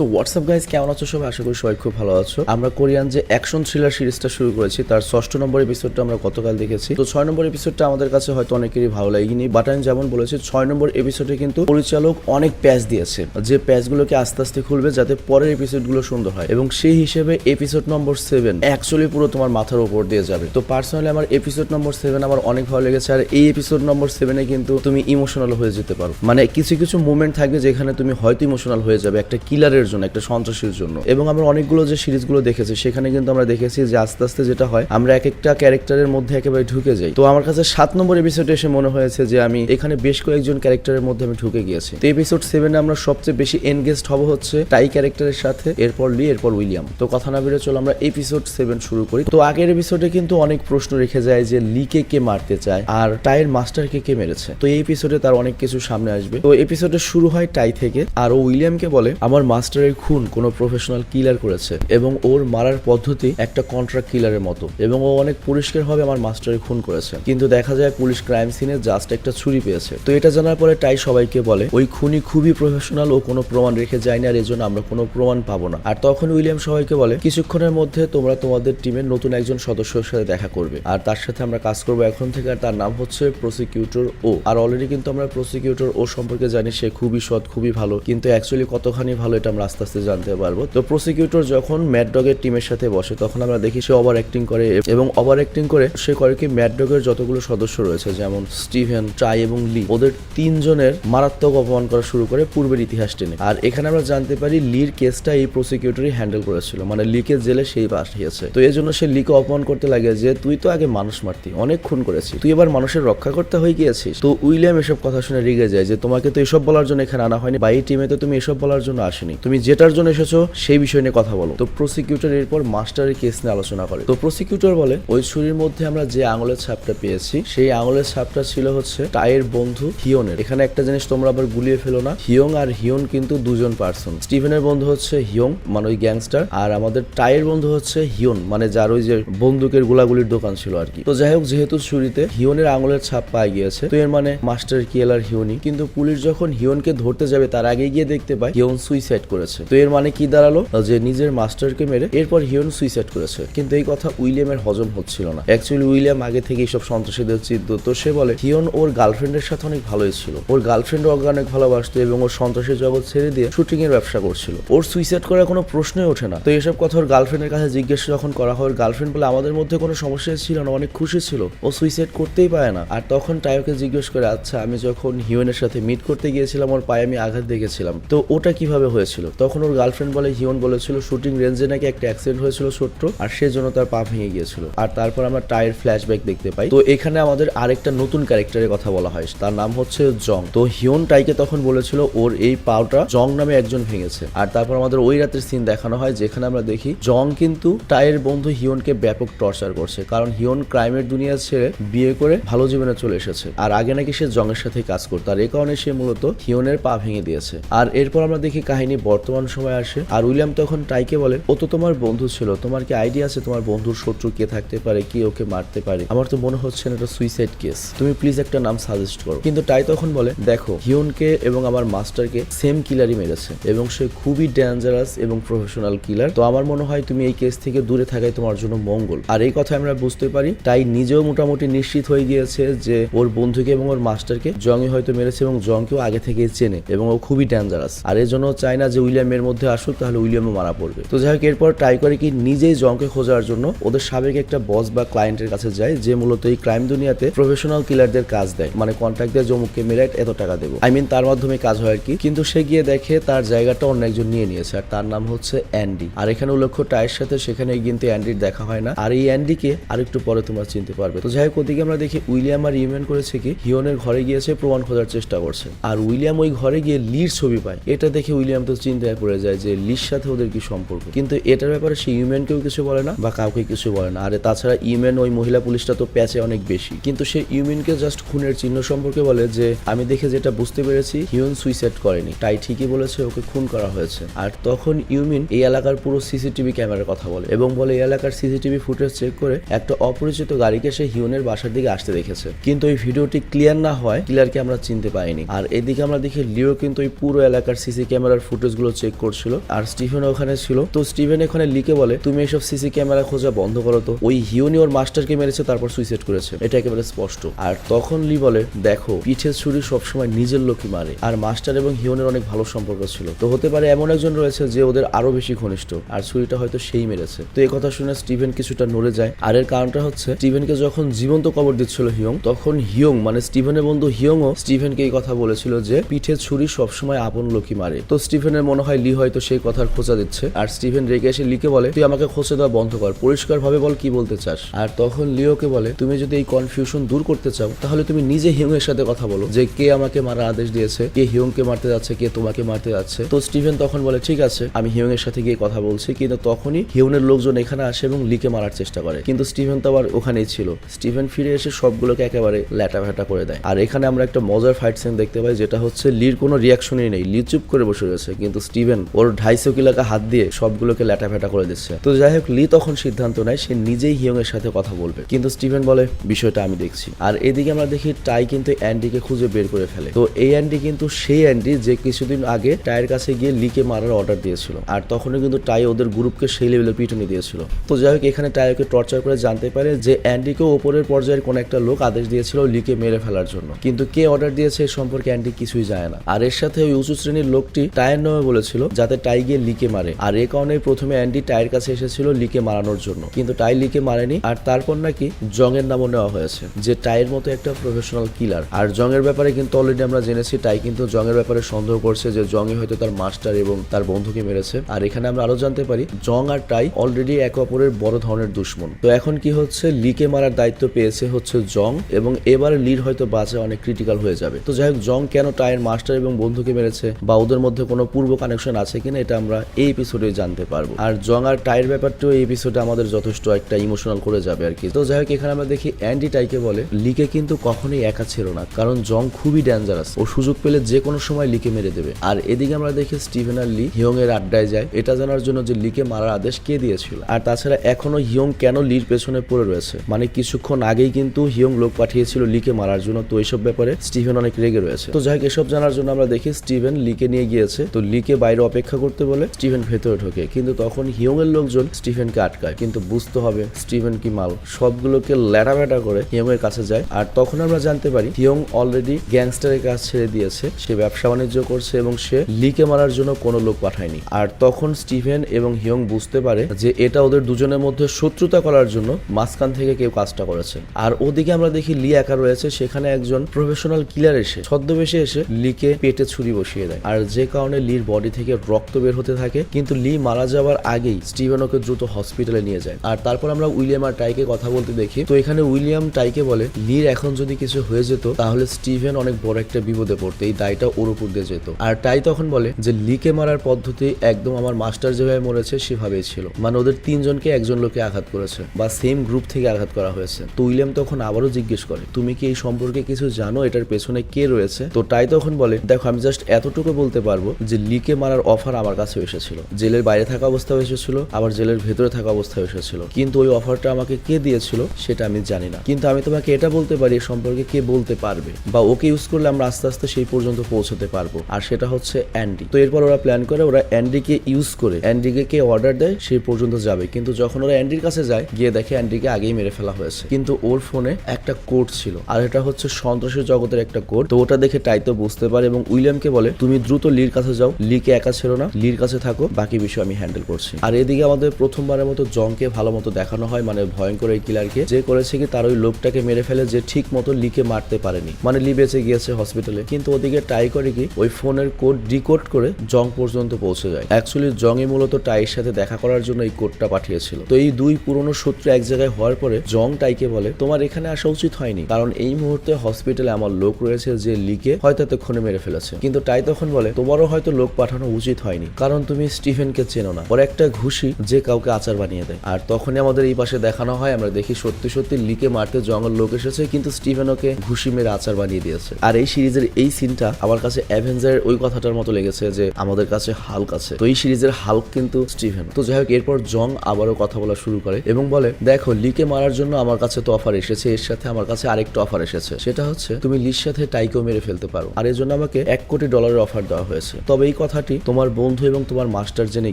So WhatsApp guys কেমন আছো সবাই? আশা করি সবাই খুব ভালো আছো। আমরা কোরিয়ান যে অ্যাকশন থ্রিলার সিরিজটা শুরু করেছি, তার ষষ্ঠ নম্বর এপিসোডটা আমরা গতকাল দেখেছি। তো, ছয় নম্বর এপিসোডটা আমাদের কাছে হয়তো অনেকেরই ভালো লাগেনি বাট আমি যেমন বলেছি, ছয় নম্বর এপিসোডে কিন্তু পরিচালক অনেক প্যাচ দিয়েছে। যে প্যাচগুলোকে আস্তে আস্তে খুলবে যাতে পরের এপিসোডগুলো সুন্দর হয়। এবং সেই হিসেবে এপিসোড নম্বর সেভেন অ্যাকচুয়ালি পুরো তোমার মাথার উপর দিয়ে যাবে। তো পার্সোনালি আমার এপিসোড নম্বর সেভেন আমার অনেক ভালো লেগেছে, আর এই এপিসোড নম্বর সেভেনে কিন্তু তুমি ইমোশনাল হয়ে যেতে পারো। মানে কিছু কিছু মুভমেন্ট থাকবে যেখানে তুমি হয়তো ইমোশনাল হয়ে যাবে, একটা কিলারের জন্য, একটা সন্ত্রাসীর জন্য। এবং আমরা অনেকগুলো যে সিরিজগুলো দেখেছি, সেখানে কিন্তু আমরা দেখেছি যে আস্তে আস্তে যেটা হয়, আমরা এক একটা ক্যারেক্টারের মধ্যে একেবারে ঢুকে যাই। তো আমার কাছে সাত নম্বর এপিসোডে এসে মনে হয়েছে যে আমি এখানে বেশ কয়েকজন ক্যারেক্টারের মধ্যে আমি ঢুকে গিয়েছি। তো এপিসোড সেভেনে আমরা সবচেয়ে বেশি এনগেজড হব হচ্ছে টাই ক্যারেক্টারের সাথে, এরপর লি এরপর উইলিয়াম তো কথা না বেরো চলো আমরা এপিসোড সেভেন শুরু করি। তো আগের এপিসোডে কিন্তু অনেক প্রশ্ন রেখে যায় যে লিকে কে মারতে চায় আর টাইয়ের মাস্টারকে কে মেরেছে। তো এই এপিসোডে তার অনেক কিছু সামনে আসবে। তো এপিসোডে শুরু হয় টাই থেকে, আর ও উইলিয়ামকে বলে, আমার মাস্টারের খুন কোনো প্রফেশনাল কিলার করেছে এবং ওর মারার পদ্ধতি একটা কন্ট্রাক্ট কিলারের মতো এবং ও অনেক পরিষ্কারভাবে আমার মাস্টারের খুন করেছে। কিন্তু দেখা যায় পুলিশ ক্রাইম সিনে জাস্ট একটা ছুরি পেয়েছে। তো এটা জানার পরে টাই সবাইকে বলে, ওই খুনি খুবই প্রফেশনাল ও কোনো প্রমাণ রেখে যায়নি আর এজন্য আমরা কোনো প্রমাণ পাবো না। আর তখন উইলিয়াম সবাইকে বলে, কিছুক্ষণের মধ্যে তোমরা তোমাদের টিমের নতুন একজন সদস্যের সাথে দেখা করবে। আর তার সাথে আমরা কাজ করব এখন থেকে আর তার নাম হচ্ছে প্রসিকিউটর ও আর অলরেডি কিন্তু আমরা প্রসিকিউটর ও সম্পর্কে জানি, সে খুবই সৎ, খুবই ভালো। কিন্তু অ্যাকচুয়ালি কতখানি ভালো এটা আমরা আস্তে আস্তে জানতে পারব। তো প্রসিকিউটর যখন ম্যাড ডগের টিমের সাথে বসে, তখন আমরা দেখি সে ওভার অ্যাক্টিং করে এবং ওভার অ্যাক্টিং করে সে করে কি ম্যাড যতগুলো সদস্য রয়েছে, যেমন স্টিভেন ট্রাই এবং লি ওদের তিনজনের মারাত্মক অপমান করা শুরু করে পূর্বের ইতিহাস টেনে। আর এখানে আমরা জানতে পারি লির কেসটা এই প্রসিকিউটরই হ্যান্ডেল করেছিল মানে লিকে জেলে সেই পাঠিয়েছে। তো এই জন্য সে লিকে অপমান করতে লাগে যে, তুই তো আগে মানুষ মারতি, অনেক খুন করেছিস, তুই এবার মানুষের রক্ষা করতে হয়ে গিয়েছিস। তো উইলিয়াম এসব কথা শুনে রেগে যায় যে, তোমাকে তো এসব বলার জন্য এখানে আনা হয়নি, বা এই টিমে তো তুমি এসব বলার জন্য আসেনি। তুমি যেটার জন্য এসেছ সেই বিষয় নিয়ে কথা বলো। তো প্রসিকিউটর এরপর মাস্টারের কেস নিয়ে আলোচনা করে। তো প্রসিকিউটর বলে, ওই ছুরির মধ্যে আমরা যে আঙুলের ছাপটা পেয়েছি, সেই আঙুলের ছাপটা ছিল হচ্ছে টাইয়ের বন্ধু হিয়নের। এখানে একটা জিনিস তোমরা আবার গুলিয়ে ফেলো না, হিয়ং আর হিয়ন কিন্তু দুজন পার্সন স্টিভেনের বন্ধু হচ্ছে হিয়ং মানে ওই গ্যাংস্টার আর আমাদের টাইয়ের বন্ধু হচ্ছে হিয়ন মানে যার ওই যে বন্দুকের গোলাগুলির দোকান ছিল আর কি। তো যাই হোক, যেহেতু ছুরিতে হিয়নের আঙুলের ছাপ পাওয়া গিয়েছে, তো এর মানে মাস্টার কিয়েলার হিয়নি কিন্তু পুলিশ যখন হিয়নকে ধরতে যাবে, তার আগে গিয়ে দেখতে পায় হিয়ন সুইসাইড করেছে। তো এর মানে কি দাঁড়াল? যে নিজের মাস্টারকে মেরে এরপর হিয়ন সুইসাইড করেছে। কিন্তু এই কথা উইলিয়ামের হজম হচ্ছিল না। অ্যাকচুয়ালি উইলিয়াম আগে থেকে সব সন্ত্রাসীদের চিত্ত। তো সে বলে হিয়ন ওর গার্লফ্রেন্ডের সাথে অনেক ভালোই ছিল। ওর গার্লফ্রেন্ড ওকে অনেক ভালোবাসতো এবং ওর সন্ত্রাসী জগৎ ছেড়ে দিয়ে শুটিং এর ব্যবসা করছিল। ওর সুইসাইড করার কোনো প্রশ্নই ওঠে না। তো এসব কথা ওর গার্লফ্রেন্ডের কাছে জিজ্ঞেস যখন করা হয়, ওর গার্লফ্রেন্ড বলে, আমাদের মধ্যে কোনো সমস্যা ছিল না, অনেক খুশি ছিল। ও সুইসাইড করতেই পারে না। আর তখন টায়োকে জিজ্ঞেস করে আচ্ছা আমি যখন হিউনের সাথে মিট করতে গিয়েছিলাম, ওর পায়ে আমি আঘাত দেখেছিলাম। তো ওটা কীভাবে হয়েছিল? তখন ওর গার্লফ্রেন্ড বলে হিউন বলেছিল শুটিং রেঞ্জে নাকি একটা অ্যাক্সিডেন্ট হয়েছিল ছোট্ট আর সেজন্য তার পা ভেঙে গিয়েছিল। আর তারপর আমরা টায়ার ফ্ল্যাশব্যাক দেখতে পাই। তো এখানে আমাদের আরেকটা নতুন ক্যারেক্টারের কথা বলা হয়। তার নাম হচ্ছে জং। তো হিউন টাইকে তখন বলেছিল, ওর এই পাওটা জং নামে একজন ভেঙেছে। আর তারপর আমাদের ওই রাতের সিন দেখানো হয়, যেখানে আমরা দেখি জং কিন্তু টায়ের বন্ধু হিয়নকে ব্যাপক টর্চার করছে। কারণ হিয়ন ক্রাইমের দুনিয়া ছেড়ে বিয়ে করে ভালো জীবনে চলে এসেছে। আর আগে নাকি সে জং এর সাথে কাজ করতো। আর এই কারণে সে মূলত হিয়নের পা ভেঙে দিয়েছে। আর এরপর আমরা দেখি কাহিনী বর্তমান সময় আসে। আর উইলিয়াম তখন টাইকে বলে, ও তো তোমার বন্ধু ছিল, তোমার কি আইডিয়া আছে তোমার বন্ধুর শত্রু কে থাকতে পারে, কে ওকে মারতে পারে? আমার তো মনে হচ্ছে না এটা সুইসাইড কেস তুমি প্লিজ একটা নাম সাজেস্ট করো। কিন্তু টাই তখন বলে, দেখো হিয়নকে এবং আমার মাস্টারকে সেম কিলারই মেরেছে এবং সে খুবই ডেঞ্জারাস এবং প্রফেশনাল কিলার তো আমার মনে হয় তুমি এই কেস থেকে দূরে থাকাই তোমার জন্য মঙ্গল। আর এই কথা আমরা বুঝতে পারি তাই নিজেও মোটামুটি নিশ্চিত হয়ে গিয়েছে যে ওর বন্ধুকে এবং ওর মাস্টারকে জংই হয়তো মেরেছে এবং জংকেও আগে থেকে চেনে এবং ও খুবই ডেঞ্জারাস আর এর জন্য চায় না যে উইলিয়ামের মধ্যে আসুক, তাহলে উইলিয়ামও মারা পড়বে। তো যাই হোক, এরপর ট্রাই করে কি নিজেই জংকে খোঁজার জন্য ওদের সাবেক একটা বস বা ক্লায়েন্টের কাছে যায়, যে মূলত এই ক্রাইম দুনিয়াতে প্রফেশনাল কিলারদের কাজ দেয়। মানে কন্ট্রাক্ট দিয়ে, জমুককে মেরে এত টাকা দেবো। আই মিন তার মাধ্যমে কাজ হয় আর কি। কিন্তু সে গিয়ে দেখে তার জায়গাটা অন্য একজন নিয়ে নিয়েছে, আর তার নাম হচ্ছে অ্যান্ডি আর এখানে উল্লেখ্য টায়ের সাথে সেখানে কিন্তু অ্যান্ডির দেখা হয় না। আর এই অ্যান্ডিকে আরেকটু পরে তোমরা চিনতে পারবে। তো যাই হোক, ওদিকে আমরা দেখি উইলিয়াম আর ইউম্যান করেছে কি, হিওনের ঘরে গিয়েছে, প্রমাণ খোঁজার চেষ্টা করছে। আর উইলিয়াম ওই ঘরে গিয়ে লির ছবি পায়। এটা দেখে উইলিয়াম তো চিন্তায় পড়ে যায় যে লির সাথে ওদের কি সম্পর্ক। কিন্তু এটার ব্যাপারে সে ইউম্যানকেও কিছু বলে না, বা কাউকে কিছু বলে না। আরে তাছাড়া ইউম্যান ওই মহিলা পুলিশটা তো প্যাচে অনেক বেশি। কিন্তু সে ইউমিনকে জাস্ট খুনের চিহ্ন সম্পর্কে বলে যে, আমি দেখে যেটা বুঝতে পেরেছি, হিউন সুইসাইড করেনি। তাই ঠিকই বলেছে, ওকে খুন করা হয়েছে। আর তখন ইউমিন এই এলাকার পুরো সিসিটিভি ক্যামেরার কথা বলে এবং বলে, এই এলাকার সিসিটিভি ফুটেজ চেক করে একটা অপরিচিত গাড়িকে সে হিউনের বাসার দিকে আসতে দেখেছে। কিন্তু ওই ভিডিওটি ক্লিয়ার না হয় কিলারকে আমরা চিনতে পাইনি। আর এদিকে আমরা দেখি লিও কিন্তু ওই পুরো এলাকার সিসি ক্যামেরার ফুটেজগুলো গুলো চেক করছিল, আর স্টিভেন ওখানে ছিল। তো স্টিভেন এখানে লিকে বলে, তুমি এসব সিসি ক্যামেরা খোঁজা বন্ধ করো তো। ওই হিউনি ওর মাস্টারকে মেরেছে, তারপর সুইসাইড করেছে। এটা একেবারে স্পষ্ট। আর তখন লি বলে, দেখো, পিঠের ছুরি সবসময় নিজের লোকই মারে। আর মাস্টার এবং হিউনের অনেক ভালো সম্পর্ক ছিল। তো হতে পারে এমন একজন রয়েছে যে ওদের আরও বেশি ঘনিষ্ঠ, আর ছুরিটা হয়তো সেই মেরেছে। তো এই কথা শুনে স্টিভেন কিছুটা নড়ে যায়। আর এর কারণটা হচ্ছে স্টিভেনকে যখন জীবন্ত কবর দিচ্ছিল হিয়ং, তখন হিয়ং মানে স্টিভেনের বন্ধু হিয়ংও স্টিভেনকে এই কথা বলেছিল যে পিঠে ছুরি সবসময় আপন লোকই মারে। তো স্টিভেনের মনে হয় লি হয়তো সেই কথার খোঁজা দিচ্ছে। আর স্টিভেন রেগে এসে লিকে বলে, তুই আমাকে খোঁজে দেওয়া বন্ধ কর পরিষ্কার ভাবে বল কি বলতে চাস। আর তখন লিওকে বলে, তুমি যদি এই কনফিউশন দূর করতে চাও, তাহলে তুমি নিজে হিয়ং এর সাথে কথা বলো যে কে আমাকে মারার আদেশ দিয়েছে, কে হিয়ংকে মারতে যাচ্ছে, কে তোমাকে মারতে যাচ্ছে। তো স্টিভেন তখন বলে, ঠিক আছে, আমি হিয়ং এর সাথে গিয়ে কথা বলছি, কিন্তু তখনই হিউনের লোকজন এখানে আসে এবং লিকে মারার চেষ্টা করে। কিন্তু স্টিভেন তো আবার ওখানেই ছিল। স্টিভেন ফিরে এসে সবগুলোকে একেবারে ল্যাটা ভ্যাটা করে দেয়। আর এখানে আমরা একটা মজার ফাইট সিন দেখতে পাই, যেটা হচ্ছে লির কোনো রিয়াকশনই নেই। লি চুপ করে বসে রয়েছে, কিন্তু স্টিভেন ওর ঢাইশো কিলাকা হাত দিয়ে সবগুলোকে ল্যাটা ভ্যাটা করে দিচ্ছে। তো যাই হোক, লি তখন সিদ্ধান্ত নেয় সে নিজেই হিয়ং এর সাথে কথা বলবে। কিন্তু স্টিভেন বলে, বিষয়টা আমি দেখছি। আর এদিকে আমরা দেখি টাই কিন্তু অ্যান্ডিকে খুঁজে বের করে ফেলে। তো এই অ্যান্ডি কিন্তু সেই অ্যান্ডি যে কিছুদিন আগে টায়ের কাছে গিয়ে লিকে মারার অর্ডার দিয়েছিল। আর তখনই কিন্তু টাই ওদের গ্রুপকে সেই লেভেলের পিটুনি দিয়েছিল। তো যাই হোক, এখানে টাইকে টর্চার করে জানতে পারে যে অ্যান্ডিকে ওপরের পর্যায়ের কোন একটা লোক আদেশ দিয়েছিল লিকে মেরে ফেলার জন্য। কিন্তু কে অর্ডার দিয়েছে সম্পর্কে অ্যান্ডি কিছুই জানে না। আর এর সাথে ওই উঁচু শ্রেণির লোকটি টায়ের নামে বলেছিল যাতে টাই গিয়ে লিকে মারে। আর এ কারণে প্রথমে অ্যান্ডি টাইয়ের কাছে এসেছিল লিকে মারানোর জন্য। কিন্তু টাই লিকে মারেনি, আর তারপর নাকি জং এর নামও নেওয়া হয়েছে, যে টাইয়ের মতো একটা প্রফেশনাল কিলার আর জং এর ব্যাপারে কিন্তু অলরেডি আমরা জেনেছি, টাই কিন্তু জং এর ব্যাপারে সন্দেহ করছে যে জংই হয়তো তার মাস্টার এবং তার বন্ধুকে মেরেছে। আর এখানে আমরা আরও জানতে পারি, জং আর টাই অলরেডি এক অপরের বড় ধরনের দুশ্মন। তো এখন কি হচ্ছে, লিকে মারার দায়িত্ব পেয়েছে হচ্ছে জং, এবং এবার লির হয়তো বাঁচা অনেক ক্রিটিক্যাল হয়ে যাবে। তো যাই হোক, জং কেন টাইয়ের মাস্টার এবং বন্ধুকে মেরেছে, বা ওদের মধ্যে কোনো পূর্ব কানেকশন আছে কিনা এটা আমরা এই এপিসোডে জানতে পারব। আর জং আর টাইয়ের ব্যাপারটাও এই এপিসোডে আমাদের যথেষ্ট একটা ইমোশনাল করে যাবে আর কি। তো যাই হোক, এখানে আমরা দেখি অ্যান্ডি টাইকে বলে, লিকে কিন্তু কখনোই একা ছিল না, কারণ জং খুবই ডেঞ্জারাস ও সুযোগ পেলে যে কোনো সময় লিকে মেরে দেবে। আর এদিকে আমরা দেখি স্টিভেন আর লি হিয়ং এর আড্ডায় যায়। এটা জানার জন্য যে লিকে মারার আদেশ কে দিয়েছিল? আর তাছাড়া এখনও হিয়ং কেন লির পেছনে পড়ে রয়েছে? মানে কিছুক্ষণ আগেই কিন্তু হিয়ং লোক পাঠিয়েছিল লিকে মারার জন্য। তো এইসব ব্যাপারে স্টিভেন অনেক রেগে রয়েছে। তো যাই হোক, এসব জানার জন্য আমরা দেখি স্টিভেন লিকে নিয়ে গিয়েছে। তো লিকে বাইরে অপেক্ষা করতে বলে? স্টিভেন ভেতরে ঢোকে। কিন্তু তখন হিয়ং এর লোকজন স্টিভেনকে আটকায়। কিন্তু বুঝতে হবে স্টিভেন কি মাল। সবগুলোকে ল্যাটা ব্যাটা করে এর কাছে যায়। আর তখন আমরা জানতে পারি, হিয়ং অলরেডি গ্যাংস্টারের কাজ ছেড়ে দিয়েছে। সে ব্যবসা বাণিজ্য করছে এবং সে লিকে মারার জন্য কোনো লোক পাঠায়নি। আর তখন স্টিভেন এবং হিয়ং বুঝতে পারে যে এটা ওদের দুজনের মধ্যে শত্রুতা করার জন্য মাঝখান থেকে কেউ কাজটা করেছে। আর ওদিকে আমরা দেখি লি একা রয়েছে। সেখানে একজন প্রফেশনাল কিলার এসে, ছদ্মবেশে এসে লিকে পেটে ছুরি বসিয়ে দেয়। আর যে কারণে লির বডি থেকে রক্ত বের হতে থাকে, কিন্তু লি মারা যাওয়ার আগেই স্টিভেন ওকে দ্রুত হসপিটালে নিয়ে যায়। আর তারপর আমরা উইলিয়াম আর টাইকে কথা বলতে দেখি। তো এখানে উইলিয়াম টাইকে বলে, লির এখন যদি কিছু হয়ে যেত, তাহলে স্টিভেন অনেক বড় একটা বিপদে পড়তো, এই দায়টা ওর উপর দিয়ে যেত। আর টাই তখন বলে, যে লিকে মারার পদ্ধতি একদম আমার মাস্টার যেভাবে মরেছে, সেভাবেই ছিল। মানে ওদের তিনজনকে একজন লোকে আঘাত করেছে, বা সেম গ্রুপ থেকে আঘাত করা হয়েছে। তো উইলিয়াম তখন আবারও জিজ্ঞেস করে, তুমি কি এই সম্পর্কে কিছু জানো? এটার পেছনে কে রয়েছে? তো টাই তখন বলে, দেখো, আমি জাস্ট এতটুকু বলতে পারব যে লিকে মারার অফার আমার কাছে এসেছিল। জেলের বাইরে থাকা অবস্থায় এসেছিল, আবার জেলের ভেতরে থাকা অবস্থায় এসেছিল। কিন্তু ওই অফারটা আমাকে কে দিয়েছিল সেটা আমি জানি না। কিন্তু আমি তোমাকে এটা বলতে পারি এ সম্পর্কে কে বলতে পারবে বা ওকে ইউজ করলে আমরা আস্তে আস্তে সেই পর্যন্ত পৌঁছতে পারব। আর সেটা হচ্ছে অ্যান্ডি তো এরপর ওরা প্ল্যান করে ওরা অ্যান্ডিকে ইউজ করে অ্যান্ডিকে কে অর্ডার দেয় সেই পর্যন্ত যাবে। কিন্তু যখন ওরা অ্যান্ডির কাছে যায়, গিয়ে দেখে অ্যান্ডিকে আগেই মেরে ফেলা হয়েছে। কিন্তু ওর ফোনে একটা কোড ছিল, আর এটা হচ্ছে সন্ত্রাসী জগতের একটা কোড তো ওটা দেখে টাই তো বুঝতে পারে এবং উইলিয়ামকে বলে, তুমি দ্রুত লির কাছে যাও লিকে একা ছিল না? লির কাছে থাকো, বাকি বিষয় আমি হ্যান্ডেল করছি। আর এদিকে আমাদের প্রথমবারের মতো জংকে ভালো মতো দেখানো হয় মানে ভয়ঙ্কর এই কিলারকে যে করেছে কি তার ওই লোকটাকে মেরে ফেলে যে ঠিক মতো লিকে মারতে পারেনি। মানে লি বেঁচে গিয়েছে হসপিটালে কিন্তু ওদিকে টাই করে কি ওই ফোনের কোড ডিকোড করে জং পর্যন্ত পৌঁছে যায়। অ্যাকচুয়ালি জংই মূলত টাইয়ের সাথে দেখা করার জন্য এই কোডটা পাঠিয়েছিল। তো এই দুই পুরনো শত্রু এক জায়গায় হওয়ার পরে জং টাইকে বলে, তোমার এখানে আসা উচিত হয়নি। কারণ এই মুহূর্তে হসপিটালে আমার লোক রয়েছে যে লিকে হয়তো এতক্ষণে মেরে ফেলেছে। কিন্তু টাই তখন বলে, তোমারও হয়তো লোক পাঠানো উচিত হয়নি। কারণ তুমি স্টিফেনকে চেনো না। ওর একটা ঘুষি যে কাউকে আচার বানিয়ে দেয়। আর তখনই আমাদের এই পাশে দেখানো হয়, আমরা দেখি সত্যি সত্যি লিকে মারতে জঙ্গল লোক এসেছে, কিন্তু স্টিফেন ওকে ঘুষি মেরে আচার বানিয়ে দিয়েছে। আর এই সিরিজের এই সিনটা আমার কাছে অ্যাভেঞ্জার ওই কথাটার মতো লেগেছে যে আমাদের কাছে হাল্ক আছে। তো এই সিরিজের হাল্ক কিন্তু স্টিভেন তো যাই হোক, এরপর জং আবারও কথা বলা শুরু করে এবং বলে, দেখো, লিকে মারার জন্য আমার কাছে তো অফার এসেছে, এর সাথে আমার কাছে আরেকটা অফার এসেছে। সেটা হচ্ছে, তুমি লির সাথে টাইকেও মেরে ফেলতে পারো। আর এর জন্য আমাকে এক কোটি ডলারের অফার দেওয়া হয়েছে। তবে এই কথা কথাটি তোমার বন্ধু এবং তোমার মাস্টার জেনে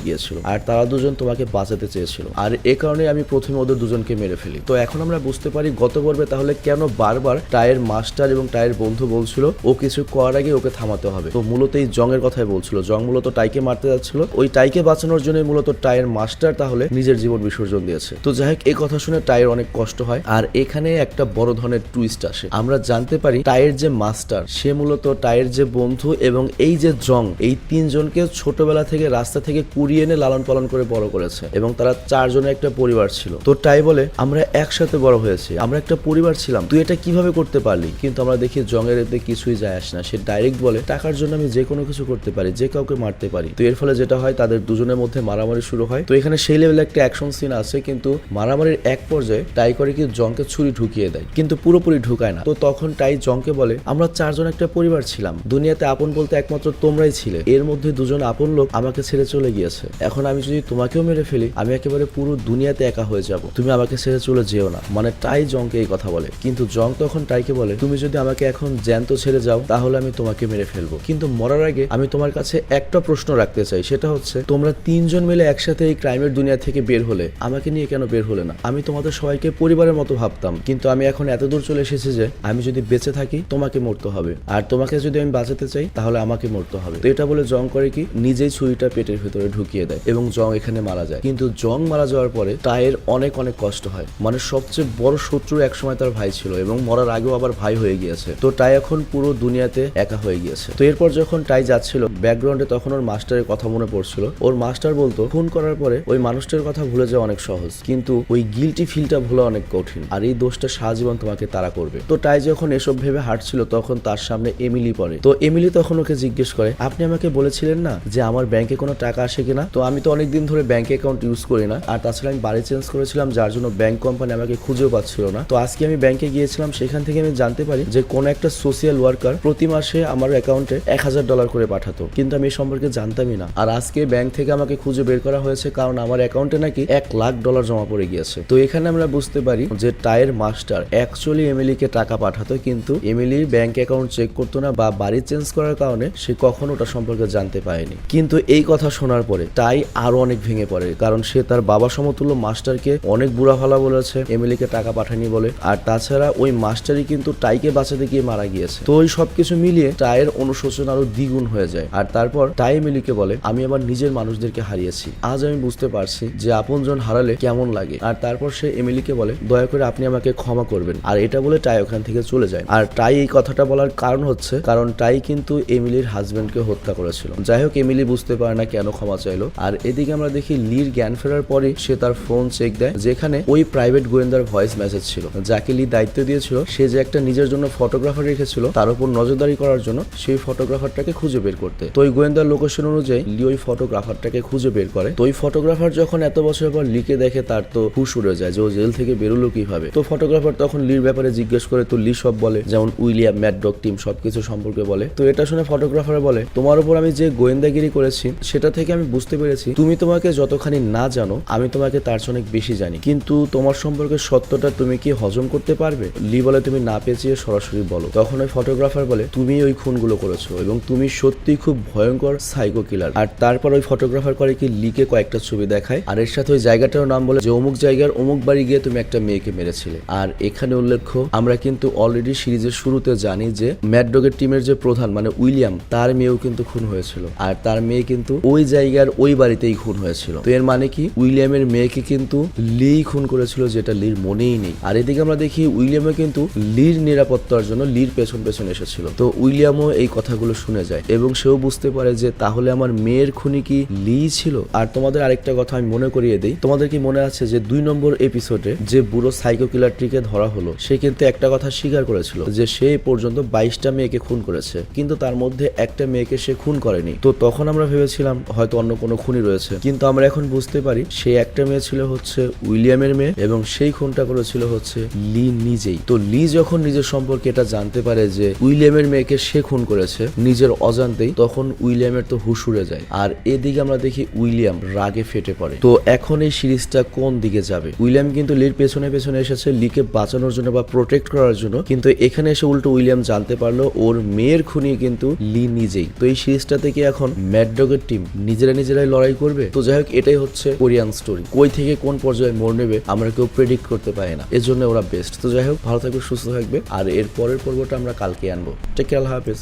গিয়েছিল, আর তারা দুজন তোমাকে বাঁচাতে চেয়েছিল। আর এ কারণে আমি প্রথমে ওদের দুজনকে মেরে ফেলি। তো এখন আমরা বুঝতে পারি গত পর্বে তাহলে কেন বারবার টায়ের মাস্টার এবং টায়ের বন্ধু বলছিল, ও কিছু করার আগে ওকে থামাতে হবে। তো মূলত এই জংয়ের কথাই বলছিল। জং মূলত টাইকে মারতে যাচ্ছিল। ওই টাইকে বাঁচানোর জন্য মূলত টায়ের মাস্টার তাহলে নিজের জীবন বিসর্জন দিয়েছে। তো যাই হোক এই কথা শুনে টায়ের অনেক কষ্ট হয়, আর এখানে একটা বড় ধরনের টুইস্ট আসে। আমরা জানতে পারি টায়ের যে মাস্টার, সে মূলত টায়ের যে বন্ধু এবং এই যে জং, এই তিনজনকে ছোটবেলা থেকে রাস্তা থেকে কুড়িয়ে এনে লালন পালন করে বড় করেছে এবং তারা চারজনের একটা পরিবার ছিল। তো টাই বলে আমরা একসাথে বড় হয়েছি। আমরা একটা পরিবার ছিলাম। তুই এটা কীভাবে করতে পারলি? কিন্তু আমরা দেখি জংয়ের এতে কিছুই যায় আসে না। সে ডাইরেক্ট বলে, টাকার জন্য আমি যে কোনো কিছু করতে পারি, যে কাউকে মারতে পারি। তো এর ফলে যেটা হয়, তাদের দুজনের মধ্যে মারামারি শুরু হয়। তো এখানে সেই লেভেলে একটা অ্যাকশন সিন আছে, কিন্তু মারামারির এক পর্যায়ে টাই করে কি জংকে ছুরি ঢুকিয়ে দেয়, কিন্তু পুরোপুরি ঢুকায় না। তো তখন টাই জংকে বলে, আমরা চারজন একটা পরিবার ছিলাম। দুনিয়াতে আপন বলতে একমাত্র তোমরাই ছিলে। এর মধ্যে দুজন আপন লোক আমাকে ছেড়ে চলে গিয়েছে। এখন আমি যদি তোমাকেও মেরে ফেলি, আমি একেবারে পুরো দুনিয়াতে একা হয়ে যাব। তুমি আমাকে ছেড়ে চলে যেও না। মানে টাই জংকে এই কথা বলে। কিন্তু জং তখন টাইকে বলে, তুমি যদি আমাকে এখন জ্যান্ত ছেড়ে যাও, তাহলে আমি তোমাকে মেরে ফেলব। কিন্তু মরার আগে আমি তোমার কাছে একটা প্রশ্ন রাখতে চাই। সেটা হচ্ছে, তোমরা তিনজন মিলে একসাথে এই ক্রাইমের দুনিয়া থেকে বের হলে, আমাকে নিয়ে কেন বের হলে না? আমি তোমাদের সবাইকে পরিবারের মতো ভাবতাম। কিন্তু আমি এখন এত দূর চলে এসেছি যে, আমি যদি বেঁচে থাকি, তোমাকে মরতে হবে। আর তোমাকে যদি আমি বাঁচাতে চাই, তাহলে আমাকে মরতে হবে। তো এটা বলে জং করে কি নিজেই ছুরিটা পেটের ভিতরে ঢুকিয়ে দেয় এবং জং এখানে মারা যায়। কিন্তু জং মারা যাওয়ার পরে টায়ের অনেক অনেক কষ্ট হয়। মানে সবচেয়ে বড় শত্রু একসময় তার ভাই ছিল এবং মরার আগেও আবার ভাই হয়ে গিয়েছে। তো টাই এখন পুরো দুনিয়াতে একা হয়ে গিয়েছে। তো এরপর যখন টাই যাচ্ছিল ব্যাকগ্রাউন্ডে তখন ওর মাস্টারের কথা মনে পড়ছিল। ওর মাস্টার বলতো, খুন করার পরে ওই মানুষটার কথা ভুলে যাওয়া অনেক সহজ, কিন্তু ওই গিলটি ফিলটা ভোলা অনেক কঠিন, আর এই দোষটা সারাজীবন তোমাকে তারা করবে। তো টাই যখন এসব ভেবে হাঁটছিল, তখন তার সামনে এমিলি পড়ে। তো এমিলি তখন ওকে জিজ্ঞেস করে, আপনি আমাকে বলেছিলেন না যে আমার ব্যাংকে কোনো টাকা আসে কিনা? তো আমি তো অনেকদিন ধরে ব্যাংক অ্যাকাউন্ট ইউজ করি না। আর তাছাড়া আমি বাড়ি চেঞ্জ করেছিলাম, যার জন্য ব্যাংক কোম্পানি আমাকে খুঁজেও পাচ্ছিল না। তো আজকে আমি ব্যাংকে গিয়েছিলাম, সেখান থেকে আমি জানতে পারি যে কোন একটা সোশিয়াল ওয়ার্কার প্রতি মাসে আমার অ্যাকাউন্টে এক হাজার ডলার করে পাঠাতো। কিন্তু আমি এই সম্পর্কে জানতামই না। আর আজকে ব্যাংক থেকে আমাকে খুঁজে বের করা হয়েছে, কারণ আমার অ্যাকাউন্টে নাকি এক লাখ ডলার জমা পড়ে গিয়েছে। তো এখানে আমরা বুঝতে পারি যে টায়ের মাস্টার অ্যাকচুয়ালি এমিলিকে টাকা পাঠাতো, কিন্তু এমিলির ব্যাংক অ্যাকাউন্ট চেক করতো না বা বাড়ি চেঞ্জ করার কারণে সে কখনো ওটা সম্পর্কে জানতে পারেনি। কিন্তু এই কথা শোনার পরে টাই আরও অনেক ভেঙে পড়ে, কারণ সে তার বাবা সমতুল্য মাস্টারকে অনেক বুড়া ফালা বলেছে, এমিলিকে টাকা পাঠায়নি বলে। আর তাছাড়া ওই মাস্টারই কিন্তু টাইকে বাঁচাতে গিয়ে মারা গিয়েছে। তো ওই সবকিছু মিলিয়ে টাইয়ের অনুশোচন আরও দ্বিগুণ হয়ে যায়। আর তারপর টাই এমিলিকে বলে, আমি আমার নিজের মানুষদেরকে হারিয়েছি। আজ আমি বুঝতে পারছি যে আপনজন হারালে কেমন লাগে। আর তারপর সে এমিলিকে বলে, দয়া করে আপনি আমাকে ক্ষমা করবেন। আর এটা বলে টাই ওখান থেকে চলে যায়। আর টাই এই কথাটা বলার কারণ হচ্ছে, কারণ টাই কিন্তু এমিলির হাজবেন্ডকে হত্যা করেছিল। যাই হোক, এমিলি বুঝতে পারে না কেন ক্ষমা চাইলো। আর এদিকে আমরা দেখি লির জ্ঞান ফেরার পরে সে তার ফোন চেক দেয়, যেখানে ওই প্রাইভেট গোয়েন্দার ভয়েস মেসেজ ছিল। যাকে লি দায়িত্ব দিয়েছিল, সে যে একটা নিজের জন্য ফটোগ্রাফার রেখেছিল, তার উপর নজরদারি করার জন্য সেই ফটোগ্রাফারটাকে খুঁজে বের করতে। তো ওই গোয়েন্দার লোকেশন অনুযায়ী লি ওই ফটোগ্রাফারটাকে খুঁজে বের করে। তো ওই ফটোগ্রাফার যখন এত বছর পর লিকে দেখে, তার তো হুশ উড়ে যায় যে ও জেল থেকে বেরোলো কীভাবে। তো ফটোগ্রাফার তখন লির ব্যাপারে জিজ্ঞেস করে তো লি সব বলে? যেমন উইলিয়াম ম্যাডডক টিম সবকিছু সম্পর্কে বলে। তো এটা শুনে ফটোগ্রাফার বলে, তোমার উপর আমি যে গোয়েন্দাগিরি করেছি, সেটা থেকে আমি বুঝতে পেরেছি। তুমি তোমাকে যতখানি না জানো, আমি তোমাকে তার অনেক বেশি জানি। কিন্তু তোমার সম্পর্কে সত্যটা তুমি কি হজম করতে পারবে? লি বলে তুমি না পেঁচিয়ে সরাসরি বলো। তখন ওই ফটোগ্রাফার বলে, তুমি ওই খুনগুলো করেছ এবং তুমি সত্যি খুব ভয়ঙ্কর সাইকো কিলার আর তারপর ওই ফটোগ্রাফার করে কি লিকে কয়েকটা ছবি দেখায়। আর এর সাথে ওই জায়গাটার নাম বলে যে অমুক জায়গার অমুক বাড়ি গিয়ে তুমি একটা মেয়েকে মেরেছিলে। আর এখানে উল্লেখ্য, আমরা কিন্তু অলরেডি সিরিজের শুরুতে জানি যে ম্যাডডগের টিমের যে প্রধান মানে উইলিয়াম, তার মেয়েও কিন্তু খুন হয়েছিল। আর তার মেয়ে কিন্তু ওই জায়গার ওই বাড়িতেই খুন হয়েছিল। তো এর মানে কি? উইলিয়ামের মেয়েকে কিন্তু লি খুন করেছিল, যেটা লির মনেই নেই। আর এদিকে আমরা দেখি উইলিয়ামও কিন্তু লির নিরাপত্তার জন্য লির পেছন পেছন এসেছিল। তো উইলিয়ামও এই কথাগুলো শুনে যায় এবং সেও বুঝতে পারে যে তাহলে আমার মেয়ের খুনি কি লি ছিল? আর তোমাদের আরেকটা কথা আমি মনে করিয়ে দিই। তোমাদের কি মনে আছে যে দুই নম্বর এপিসোডে যে বুড়ো সাইকো কিলারটিকে ধরা হলো, সে কিন্তু একটা কথা স্বীকার করেছিল যে সে পর্যন্ত বাইশটা মেয়েকে খুন করেছে। কিন্তু তার মধ্যে একটা মেয়েকে সে খুন করেনি। তো তখন আমরা ভেবেছিলাম হয়তো অন্য কোনো খুনি রয়েছে। কিন্তু আমরা এখন বুঝতে পারি সেই একটা মেয়ে ছিল হচ্ছে উইলিয়ামের মেয়ে এবং সেই খুনটা করেছিল হচ্ছে লি নিজেই। তো লি যখন নিজের সম্পর্কে এটা জানতে পারে যে উইলিয়ামের মেয়েকে সে খুন করেছে নিজের অজান্তেই, তখন উইলিয়ামের তো উড়ে যায়। আর এদিকে আমরা দেখি উইলিয়াম রাগে ফেটে পড়ে। তো এখন এই সিরিজটা কোন দিকে যাবে? উইলিয়াম কিন্তু লির পেছনে পেছনে এসেছে লিকে বাঁচানোর জন্য বা প্রোটেক্ট করার জন্য। কিন্তু এখানে এসে উল্টো উইলিয়াম জানতে পারল ওর মেয়ের খুনি কিন্তু লি নিজেই। তো এই সিরিজটাতে সাথে কি এখন ম্যাডডগের টিম নিজেরা নিজেরাই লড়াই করবে। তো যাই হোক, এটাই হচ্ছে কোরিয়ান স্টোরি কই থেকে কোন পর্যায়ে মোড় নেবে, আমরা কেউ প্রেডিক্ট করতে পারি না। এর জন্য ওরা বেস্ট তো যাই হোক, ভালো থাকবে, সুস্থ থাকবে। আর এর পরের পর্বটা আমরা কালকে আনব। টেক কেয়ার হাফেজ।